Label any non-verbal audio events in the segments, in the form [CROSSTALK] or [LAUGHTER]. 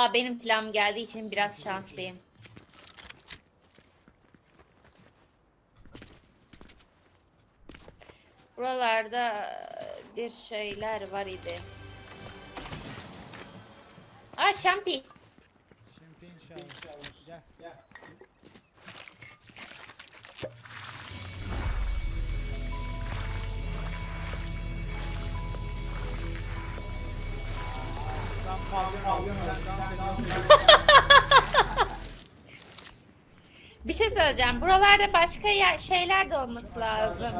Aa benim silahım geldiği için biraz şanslıyım. Buralarda bir şeyler var idi. Aa şampi. Şempiyon inşallah. Gel. Gel. [LAUGHS] Bir şey söyleyeceğim. Buralarda başka ya- şeyler de olması lazım.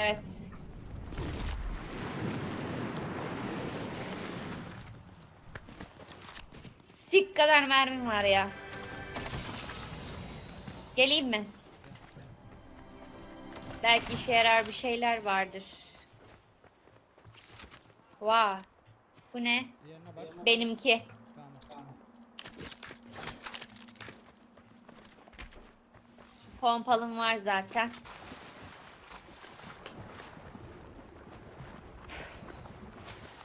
Evet. Sik kadar mermim var ya. Geleyim mi? Belki işe yarar bir şeyler vardır. Vay. Bu ne? Diğerine bak. Benimki. Tamam. tamam. Pompalım var zaten.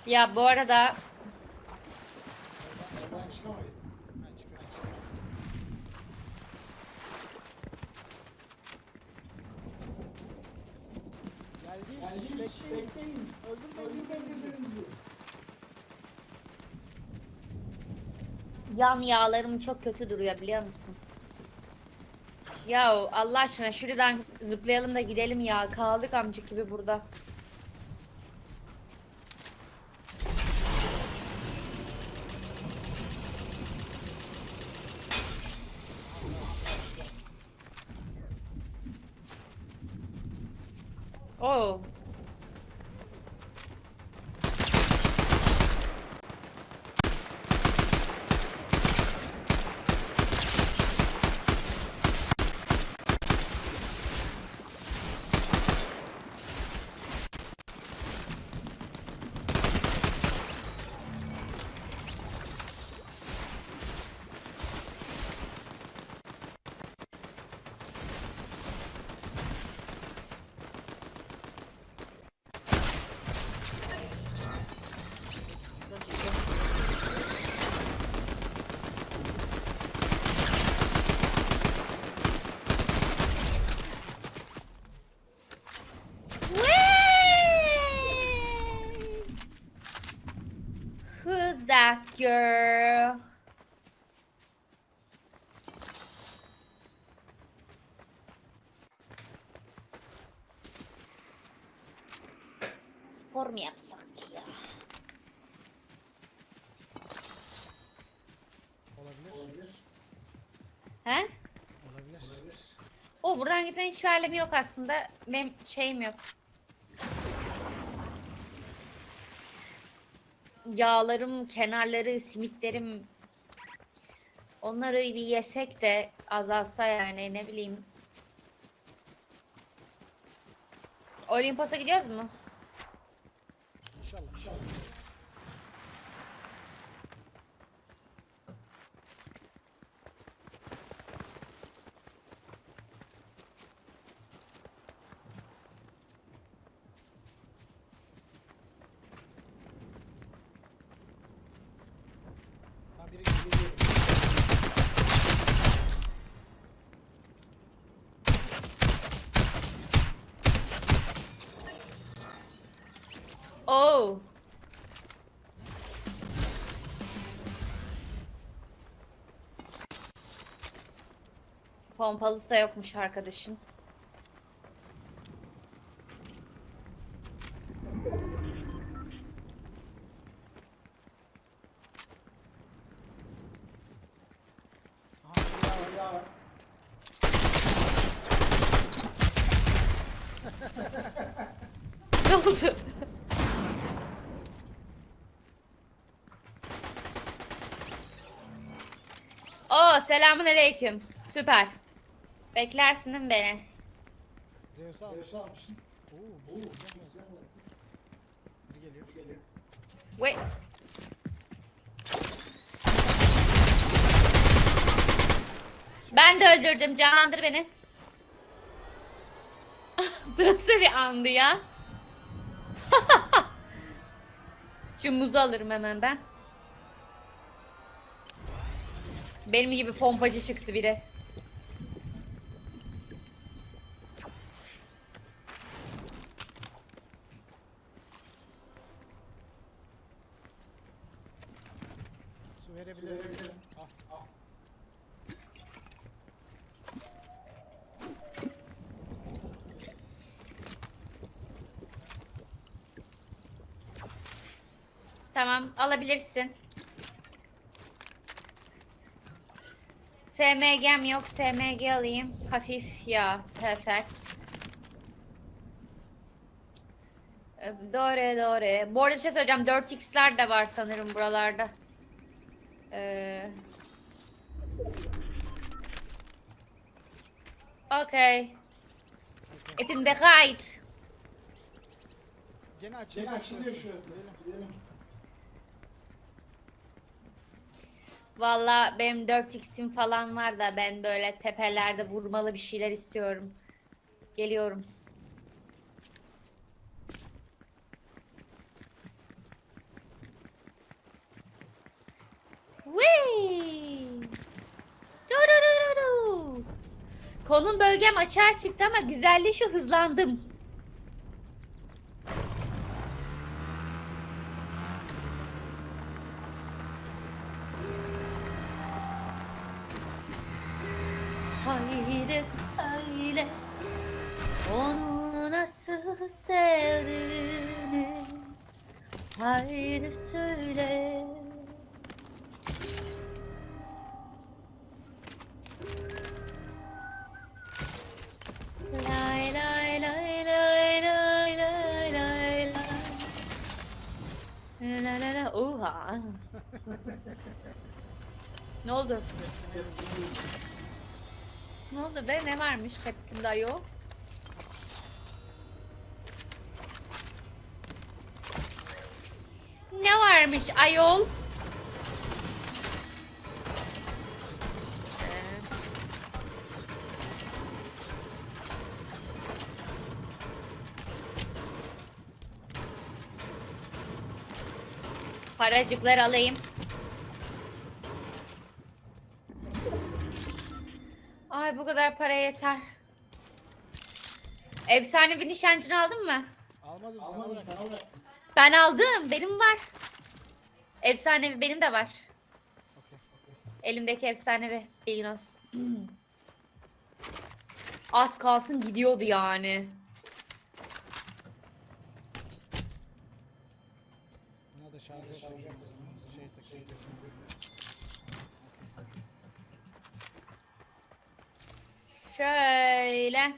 Ya bu arada. Geldik. Bekleyin. Bekleyin. Öldürmeyin birbirinizi. Yan yağlarım çok kötü duruyor biliyor musun? Ya Allah aşkına şuradan zıplayalım da gidelim ya. Kaldık amcık gibi burada. That girl? Spor mu yapsak ya? Olabilir. He? Olabilir. O buradan gitmenin hiçbir alemi yok aslında. Benim şeyim yok. Yağlarım, kenarları, simitlerim onları bir yesek de azalsa yani ne bileyim. Olimpos'a gidiyoruz mu? İnşallah. İnşallah. Ha biri geliyor. Pompalısı da yokmuş arkadaşın. Aha biri daha var. Ne oldu? Oo selamun aleyküm. Süper. Beklersin beni? Geliyor. Wait. Ben de öldürdüm. Canlandır beni. [LAUGHS] Bu Nasıl bir andı ya? [LAUGHS] Şu muzu alırım hemen ben. Benim gibi pompacı çıktı biri. Su verebilirim. Ah, ah. Tamam alabilirsin. SMG'm yok. SMG alayım. Hafif ya. Perfect. Ee, Doğru doğru. Bu arada bir şey söyleyeceğim. 4x'ler de var sanırım buralarda. Ee... Okay. Ich bin bereit. Gene açılıyor şurası. Gidelim. Valla benim 4x'im falan var da ben böyle tepelerde vurmalı bir şeyler istiyorum. Geliyorum. Durururu. Konum bölgem açığa çıktı ama güzelliği şu hızlandım. Onu nasıl sevdiğini Haydi söyle Lay lay lay lay lay lay lay lay La la la Oha [LAUGHS] Ne oldu? Ne oldu be? Ne varmış tepkimde ayol? Ne varmış ayol? Ee, Paracıklar alayım. Ay bu kadar para yeter. Efsanevi nişancını aldın mı? Almadım, sana bırak. Ben aldım. Benim var. Efsanevi benim de var. Elimdeki efsanevi. Bilgin olsun. Hmm. [CLEARS THROAT] Az kalsın gidiyordu yani. Buna da şarj et. Şey. Şöyle.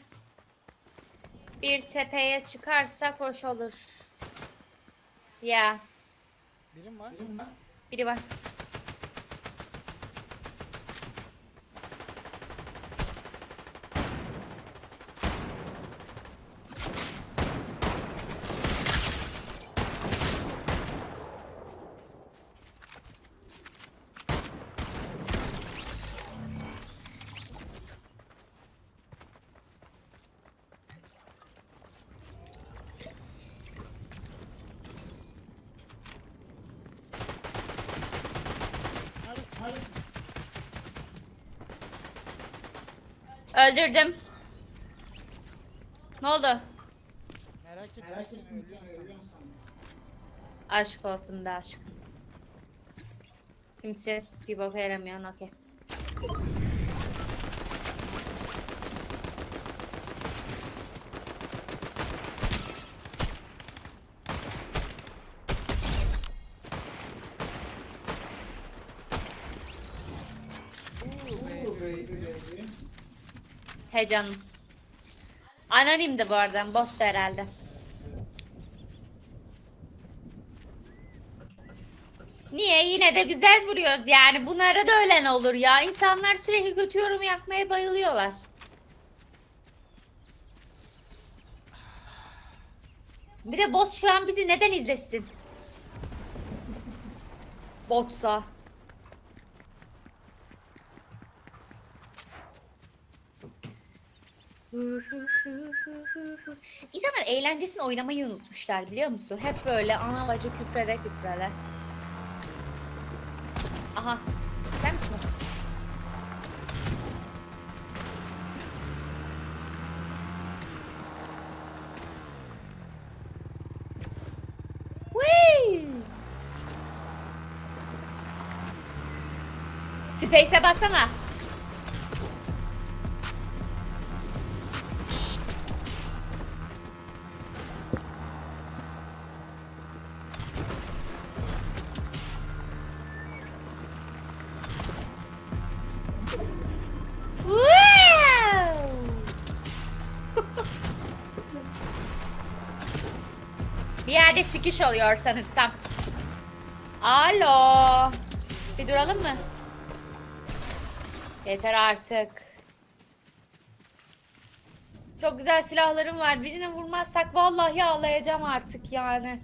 Bir tepeye çıkarsak hoş olur. Ya. Birim var. Biri var. Öldürdüm. Ne oldu? Merak ettim seni ölüyorsun sandım. Aşk olsun be aşk. Kimse bir boka yaramıyor. Okey. He canım. Anonim de bu arada. Bot da herhalde. Niye? Yine de güzel vuruyoruz yani. Bunlara da ölen olur ya. İnsanlar sürekli kötü yorum yapmaya bayılıyorlar. Bir de bot şu an bizi neden izlesin? Botsa. İnsanlar eğlencesini oynamayı unutmuşlar biliyor musun? Hep böyle ana bacı küfrede küfrede. Aha. Sen misin? Space'e bassana. Oluyor sanırsam. Alo. Bir duralım mı? Yeter artık. Çok güzel silahlarım var. Birine vurmazsak vallahi ağlayacağım artık yani.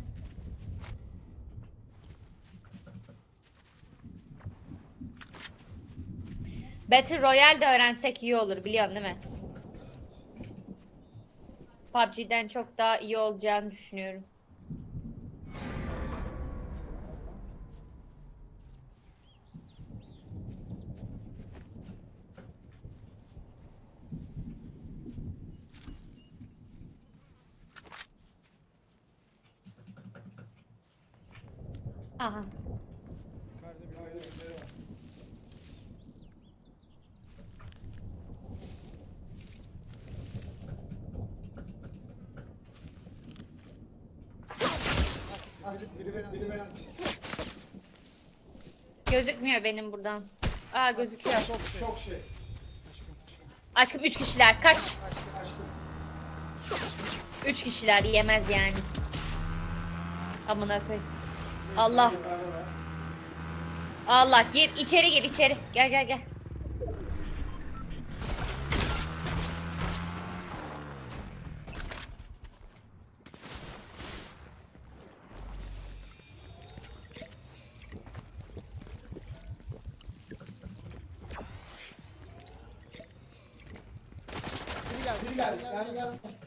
Battle Royale de öğrensek iyi olur biliyorsun değil mi? PUBG'den çok daha iyi olacağını düşünüyorum. Nasıl biri beni biri beni Gözükmüyor benim buradan. Aa gözüküyor. Çok şey. Çok şey. Aşkım üç kişiler. Kaç? Açtım açtım. Üç kişiler yemez yani. Amına koy. Allah. Allah gir içeri gir içeri. Gel gel gel. Obrigado, obrigado.